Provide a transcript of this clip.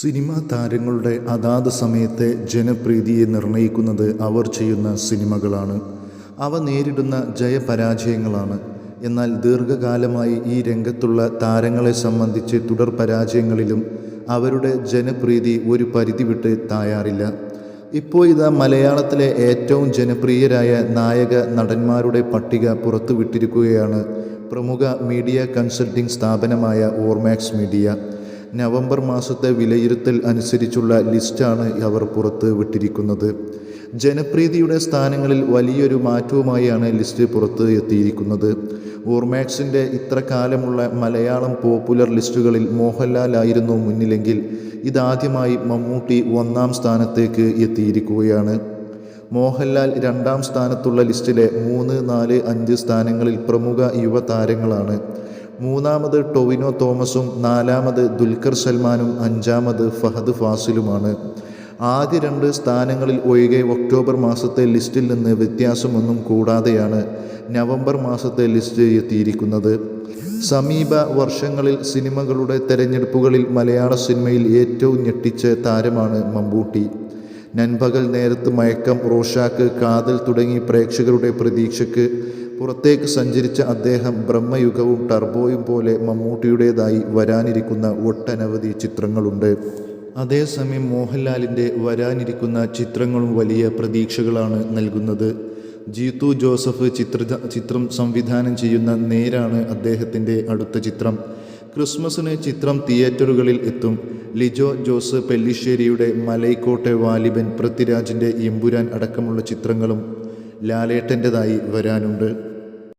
Cinema താരങ്ങളുടെ അതാത് സമയത്തെ ജനപ്രീതിയെ നിർണയിക്കുന്നത് അവർ ചെയ്യുന്ന സിനിമകളാണ്. അവ നേരിടുന്ന ജയപരാജയങ്ങളാണ്. എന്നാൽ ദീർഘകാലമായി ഈ രംഗത്തുള്ള താരങ്ങളെ സംബന്ധിച്ച് തുടർ പരാജയങ്ങളിലും അവരുടെ ജനപ്രീതി ഒരു പരിധി വിട്ട് തായാറില്ല ഇപ്പോൾ ഇതാ മലയാളത്തിലെ ഏറ്റവും ജനപ്രിയരായ നായക നടന്മാരുടെ പട്ടിക പുറത്തുവിട്ടിരിക്കുകയാണ്. പ്രമുഖ മീഡിയ കൺസൾട്ടിംഗ് സ്ഥാപനമായ ഓർമാക്സ് മീഡിയ. നവംബർ മാസത്തെ വിലയിരുത്തൽ അനുസരിച്ചുള്ള ലിസ്റ്റാണ് അവർ പുറത്ത് വിട്ടിരിക്കുന്നത്. ജനപ്രീതിയുടെ സ്ഥാനങ്ങളിൽ വലിയൊരു മാറ്റവുമായാണ് ലിസ്റ്റ് പുറത്ത് എത്തിയിരിക്കുന്നത്. ഓർമാക്സിന്റെ ഇത്ര കാലമുള്ള മലയാളം പോപ്പുലർ ലിസ്റ്റുകളിൽ മോഹൻലാൽ ആയിരുന്നു മുന്നിലെങ്കിൽ ഇതാദ്യമായി മമ്മൂട്ടി ഒന്നാം സ്ഥാനത്തേക്ക് എത്തിയിരിക്കുകയാണ്. മോഹൻലാൽ രണ്ടാം സ്ഥാനത്തുള്ള ലിസ്റ്റിലെ മൂന്ന് നാല് അഞ്ച് സ്ഥാനങ്ങളിൽ പ്രമുഖ യുവതാരങ്ങളാണ് മൂന്നാമത് ടൊവിനോ തോമസും നാലാമത് ദുൽഖർ സൽമാനും അഞ്ചാമത് ഫഹദ് ഫാസിലുമാണ്. ആദ്യ രണ്ട് സ്ഥാനങ്ങളിൽ ഒഴികെ ഒക്ടോബർ മാസത്തെ ലിസ്റ്റിൽ നിന്ന് വ്യത്യാസമൊന്നും കൂടാതെയാണ് നവംബർ മാസത്തെ ലിസ്റ്റ് എത്തിയിരിക്കുന്നത്. സമീപ വർഷങ്ങളിൽ സിനിമകളുടെ തെരഞ്ഞെടുപ്പുകളിൽ മലയാള സിനിമയിൽ ഏറ്റവും ഞെട്ടിച്ച താരമാണ് മമ്പൂട്ടി നൻപകൽ നേരത്ത് മയക്കം റോഷാക്ക് കാതൽ തുടങ്ങി പ്രേക്ഷകരുടെ പ്രതീക്ഷയ്ക്ക് പുറത്തേക്ക് സഞ്ചരിച്ച അദ്ദേഹം ബ്രഹ്മയുഗവും ടർബോയും പോലെ മമ്മൂട്ടിയുടേതായി വരാനിരിക്കുന്ന ഒട്ടനവധി ചിത്രങ്ങളുണ്ട്. അതേസമയം മോഹൻലാലിന്റെ വരാനിരിക്കുന്ന ചിത്രങ്ങളും വലിയ പ്രതീക്ഷകളാണ് നൽകുന്നത്. ജീത്തു ജോസഫ് ചിത്ര ചിത്രം സംവിധാനം ചെയ്യുന്ന നേരാണ് അദ്ദേഹത്തിന്റെ അടുത്ത ചിത്രം. ക്രിസ്മസിന് ചിത്രം തിയേറ്ററുകളിൽ എത്തും. ലിജോ ജോസ് പെല്ലിശ്ശേരിയുടെ മലൈക്കോട്ടെ വാലിബൻ പൃഥ്വിരാജിന്റെ എമ്പുരാൻ അടക്കമുള്ള ചിത്രങ്ങളും ലാലേട്ടന്റെതായി വരാനുണ്ട്.